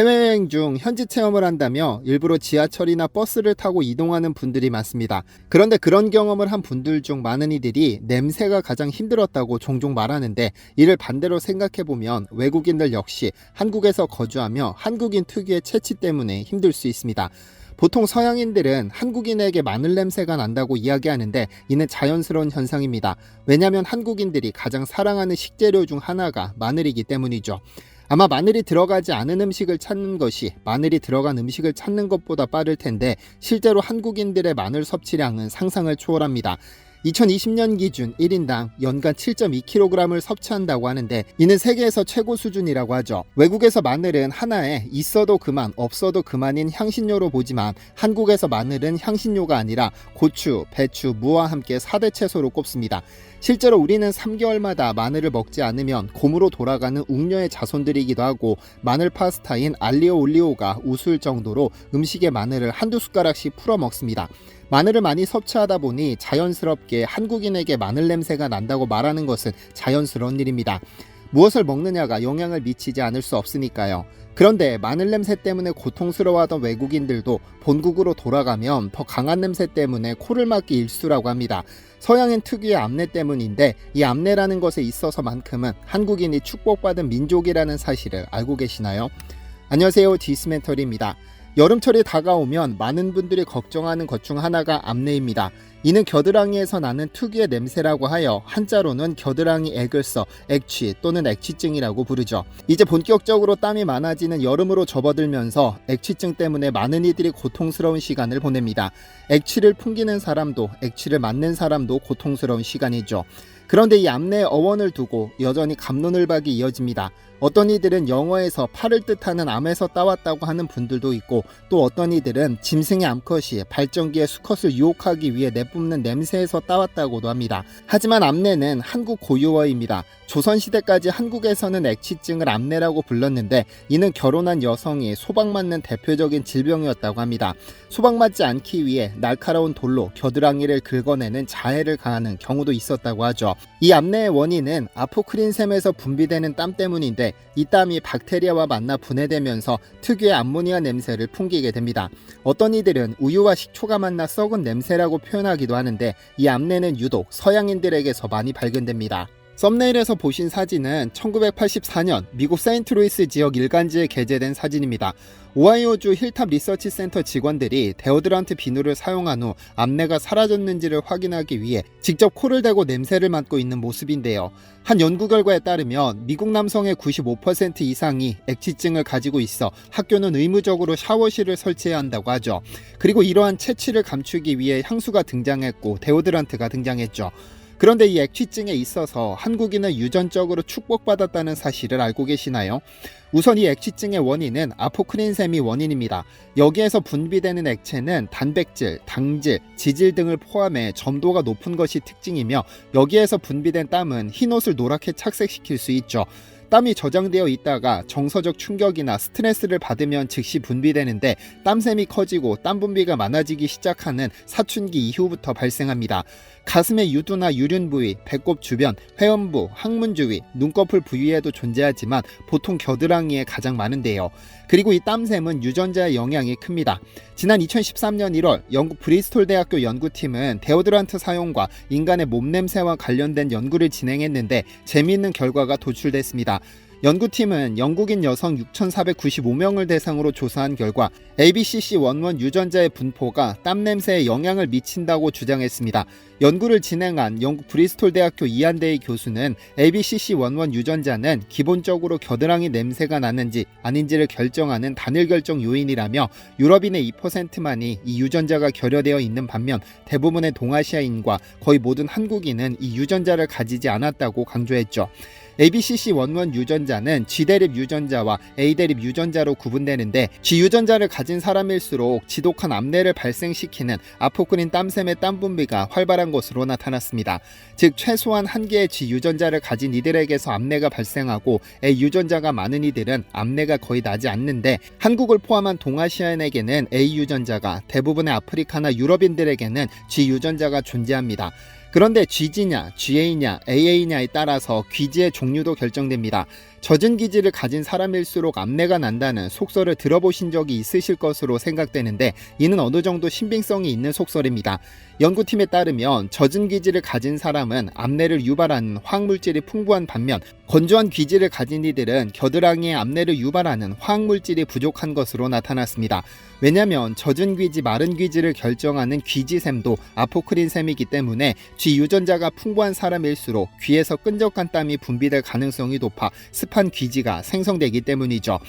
해외여행 중 현지 체험을 한다며 일부러 지하철이나 버스를 타고 이동하는 분들이 많습니다. 그런데 그런 경험을 한 분들 중 많은 이들이 냄새가 가장 힘들었다고 종종 말하는데 이를 반대로 생각해보면 외국인들 역시 한국에서 거주하며 한국인 특유의 체취 때문에 힘들 수 있습니다. 보통 서양인들은 한국인에게 마늘 냄새가 난다고 이야기하는데 이는 자연스러운 현상입니다. 왜냐하면 한국인들이 가장 사랑하는 식재료 중 하나가 마늘이기 때문이죠. 아마 마늘이 들어가지 않은 음식을 찾는 것이 마늘이 들어간 음식을 찾는 것보다 빠를 텐데 실제로 한국인들의 마늘 섭취량은 상상을 초월합니다. 2020년 기준 1인당 연간 7.2kg을 섭취한다고 하는데 이는 세계에서 최고 수준이라고 하죠. 외국에서 마늘은 하나에 있어도 그만 없어도 그만인 향신료로 보지만 한국에서 마늘은 향신료가 아니라 고추, 배추, 무와 함께 4대 채소로 꼽습니다. 실제로 우리는 3개월마다 마늘을 먹지 않으면 곰으로 돌아가는 웅녀의 자손들이기도 하고 마늘 파스타인 알리오 올리오가 우스울 정도로 음식에 마늘을 한두 숟가락씩 풀어 먹습니다. 마늘을 많이 섭취하다 보니 자연스럽게 한국인에게 마늘 냄새가 난다고 말하는 것은 자연스러운 일입니다. 무엇을 먹느냐가 영향을 미치지 않을 수 없으니까요. 그런데 마늘 냄새 때문에 고통스러워하던 외국인들도 본국으로 돌아가면 더 강한 냄새 때문에 코를 막기 일수라고 합니다. 서양인 특유의 암내 때문인데 이 암내라는 것에 있어서만큼은 한국인이 축복받은 민족이라는 사실을 알고 계시나요? 안녕하세요. 디스멘터리입니다. 여름철이 다가오면 많은 분들이 걱정하는 것 중 하나가 암내입니다. 이는 겨드랑이에서 나는 특유의 냄새라고 하여 한자로는 겨드랑이 액을 써 액취 또는 액취증이라고 부르죠. 이제 본격적으로 땀이 많아지는 여름으로 접어들면서 액취증 때문에 많은 이들이 고통스러운 시간을 보냅니다. 액취를 풍기는 사람도 액취를 맞는 사람도 고통스러운 시간이죠. 그런데 이 암내의 어원을 두고 여전히 감론을박이 이어집니다. 어떤 이들은 영어에서 팔을 뜻하는 암에서 따왔다고 하는 분들도 있고 또 어떤 이들은 짐승의 암컷이 발전기의 수컷을 유혹하기 위해 내뿜는 냄새에서 따왔다고도 합니다. 하지만 암내는 한국 고유어입니다. 조선시대까지 한국에서는 액취증을 암내라고 불렀는데 이는 결혼한 여성이 소방 맞는 대표적인 질병이었다고 합니다. 소방 맞지 않기 위해 날카로운 돌로 겨드랑이를 긁어내는 자해를 가하는 경우도 있었다고 하죠. 이 암내의 원인은 아포크린샘에서 분비되는 땀 때문인데 이 땀이 박테리아와 만나 분해되면서 특유의 암모니아 냄새를 풍기게 됩니다. 어떤 이들은 우유와 식초가 만나 썩은 냄새라고 표현하기도 하는데 이 암내는 유독 서양인들에게서 많이 발견됩니다. 썸네일에서 보신 사진은 1984년 미국 세인트루이스 지역 일간지에 게재된 사진입니다. 오하이오주 힐탑 리서치 센터 직원들이 데오드란트 비누를 사용한 후 암내가 사라졌는지를 확인하기 위해 직접 코를 대고 냄새를 맡고 있는 모습인데요. 한 연구 결과에 따르면 미국 남성의 95% 이상이 액취증을 가지고 있어 학교는 의무적으로 샤워실을 설치해야 한다고 하죠. 그리고 이러한 채취를 감추기 위해 향수가 등장했고 데오드란트가 등장했죠. 그런데 이 액취증에 있어서 한국인은 유전적으로 축복받았다는 사실을 알고 계시나요? 우선 이 액취증의 원인은 아포크린샘이 원인입니다. 여기에서 분비되는 액체는 단백질, 당질, 지질 등을 포함해 점도가 높은 것이 특징이며 여기에서 분비된 땀은 흰옷을 노랗게 착색시킬 수 있죠. 땀이 저장되어 있다가 정서적 충격이나 스트레스를 받으면 즉시 분비되는데 땀샘이 커지고 땀 분비가 많아지기 시작하는 사춘기 이후부터 발생합니다. 가슴의 유두나 유륜 부위, 배꼽 주변, 회음부, 항문 주위, 눈꺼풀 부위에도 존재하지만 보통 겨드랑이에 가장 많은데요. 그리고 이 땀샘은 유전자의 영향이 큽니다. 지난 2013년 1월 영국 브리스톨 대학교 연구팀은 데오드란트 사용과 인간의 몸냄새와 관련된 연구를 진행했는데 재미있는 결과가 도출됐 연구팀은 영국인 여성 6,495명을 대상으로 조사한 결과 ABCC11 유전자의 분포가 땀 냄새에 영향을 미친다고 주장했습니다. 연구를 진행한 영국 브리스톨 대학교 이한대의 교수는 ABCC11 유전자는 기본적으로 겨드랑이 냄새가 나는지 아닌지를 결정하는 단일 결정 요인이라며 유럽인의 2%만이 이 유전자가 결여되어 있는 반면 대부분의 동아시아인과 거의 모든 한국인은 이 유전자를 가지지 않았다고 강조했죠. ABCC11 유전자는 G대립 유전자와 A대립 유전자로 구분되는데 G 유전자를 가진 사람일수록 지독한 암내를 발생시키는 아포크린 땀샘의 땀 분비가 활발한 것으로 나타났습니다. 즉 최소한 한 개의 G 유전자를 가진 이들에게서 암내가 발생하고 A 유전자가 많은 이들은 암내가 거의 나지 않는데 한국을 포함한 동아시아인에게는 A 유전자가 대부분의 아프리카나 유럽인들에게는 G 유전자가 존재합니다. 그런데 GG냐, GA냐, AA냐에 따라서 귀지의 종류도 결정됩니다. 젖은 기지를 가진 사람일수록 암내가 난다는 속설을 들어보신 적이 있으실 것으로 생각되는데 이는 어느 정도 신빙성이 있는 속설입니다. 연구팀에 따르면 젖은 기지를 가진 사람은 암내를 유발하는 화학물질이 풍부한 반면 건조한 귀지를 가진 이들은 겨드랑이에 암내를 유발하는 화학물질이 부족한 것으로 나타났습니다. 왜냐하면 젖은 귀지, 마른 귀지를 결정하는 귀지샘도 아포크린샘이기 때문에 쥐 유전자가 풍부한 사람일수록 귀에서 끈적한 땀이 분비될 가능성이 높아 습한 귀지가 생성되기 때문이죠.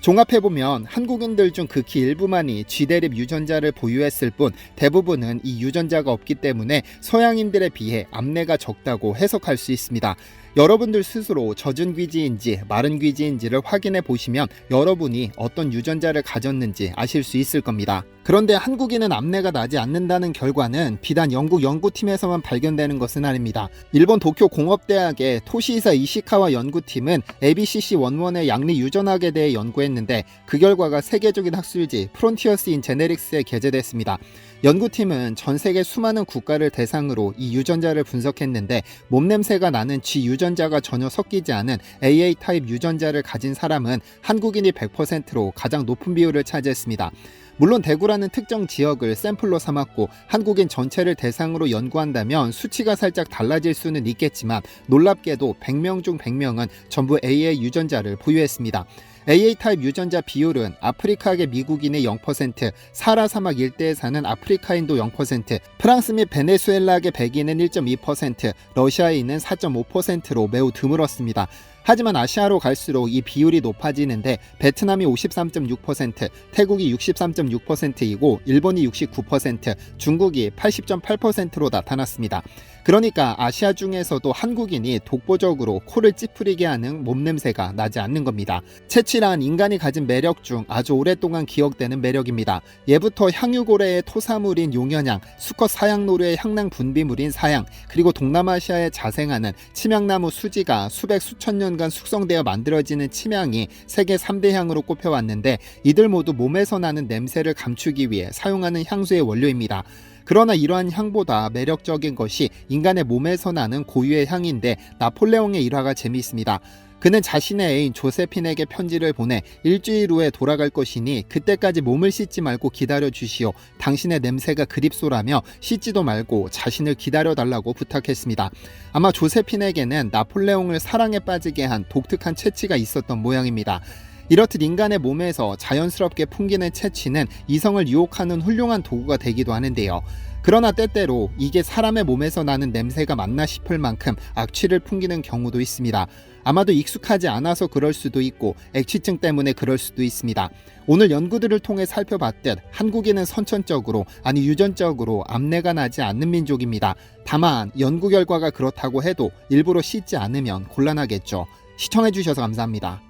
종합해보면 한국인들 중 극히 일부만이 쥐대립 유전자를 보유했을 뿐 대부분은 이 유전자가 없기 때문에 서양인들에 비해 암내가 적다고 해석할 수 있습니다. 여러분들 스스로 젖은 귀지인지 마른 귀지인지를 확인해 보시면 여러분이 어떤 유전자를 가졌는지 아실 수 있을 겁니다. 그런데 한국인은 암내가 나지 않는다는 결과는 비단 영국 연구팀에서만 발견되는 것은 아닙니다. 일본 도쿄 공업대학의 토시이사 이시카와 연구팀은 ABCC11의 양리 유전학에 대해 연구했는데 그 결과가 세계적인 학술지 프론티어스 인 제네릭스에 게재됐습니다. 연구팀은 전 세계 수많은 국가를 대상으로 이 유전자를 분석했는데 몸냄새가 나는 G 유전자가 전혀 섞이지 않은 AA 타입 유전자를 가진 사람은 한국인이 100%로 가장 높은 비율을 차지했습니다. 물론 대구라는 특정 지역을 샘플로 삼았고 한국인 전체를 대상으로 연구한다면 수치가 살짝 달라질 수는 있겠지만 놀랍게도 100명 중 100명은 전부 AA 유전자를 보유했습니다. AA 타입 유전자 비율은 아프리카계 미국인의 0%, 사라 사막 일대에 사는 아프리카인도 0%, 프랑스 및 베네수엘라계 백인은 1.2%, 러시아에 있는 4.5%로 매우 드물었습니다. 하지만 아시아로 갈수록 이 비율이 높아지는데 베트남이 53.6%, 태국이 63.6%이고 일본이 69%, 중국이 80.8%로 나타났습니다. 그러니까 아시아 중에서도 한국인이 독보적으로 코를 찌푸리게 하는 몸냄새가 나지 않는 겁니다. 채취란 인간이 가진 매력 중 아주 오랫동안 기억되는 매력입니다. 예부터 향유고래의 토사물인 용연향, 수컷 사양노루의 향낭 분비물인 사양, 그리고 동남아시아에 자생하는 침향나무 수지가 수백 수천 년간 숙성되어 만들어지는 침향이 세계 3대 향으로 꼽혀왔는데 이들 모두 몸에서 나는 냄새를 감추기 위해 사용하는 향수의 원료입니다. 그러나 이러한 향보다 매력적인 것이 인간의 몸에서 나는 고유의 향인데 나폴레옹의 일화가 재미있습니다. 그는 자신의 애인 조세핀에게 편지를 보내 일주일 후에 돌아갈 것이니 그때까지 몸을 씻지 말고 기다려 주시오. 당신의 냄새가 그립소라며 씻지도 말고 자신을 기다려 달라고 부탁했습니다. 아마 조세핀에게는 나폴레옹을 사랑에 빠지게 한 독특한 채취가 있었던 모양입니다. 이렇듯 인간의 몸에서 자연스럽게 풍기는 채취는 이성을 유혹하는 훌륭한 도구가 되기도 하는데요. 그러나 때때로 이게 사람의 몸에서 나는 냄새가 맞나 싶을 만큼 악취를 풍기는 경우도 있습니다. 아마도 익숙하지 않아서 그럴 수도 있고 액취증 때문에 그럴 수도 있습니다. 오늘 연구들을 통해 살펴봤듯 한국인은 선천적으로 아니 유전적으로 암내가 나지 않는 민족입니다. 다만 연구 결과가 그렇다고 해도 일부러 씻지 않으면 곤란하겠죠. 시청해주셔서 감사합니다.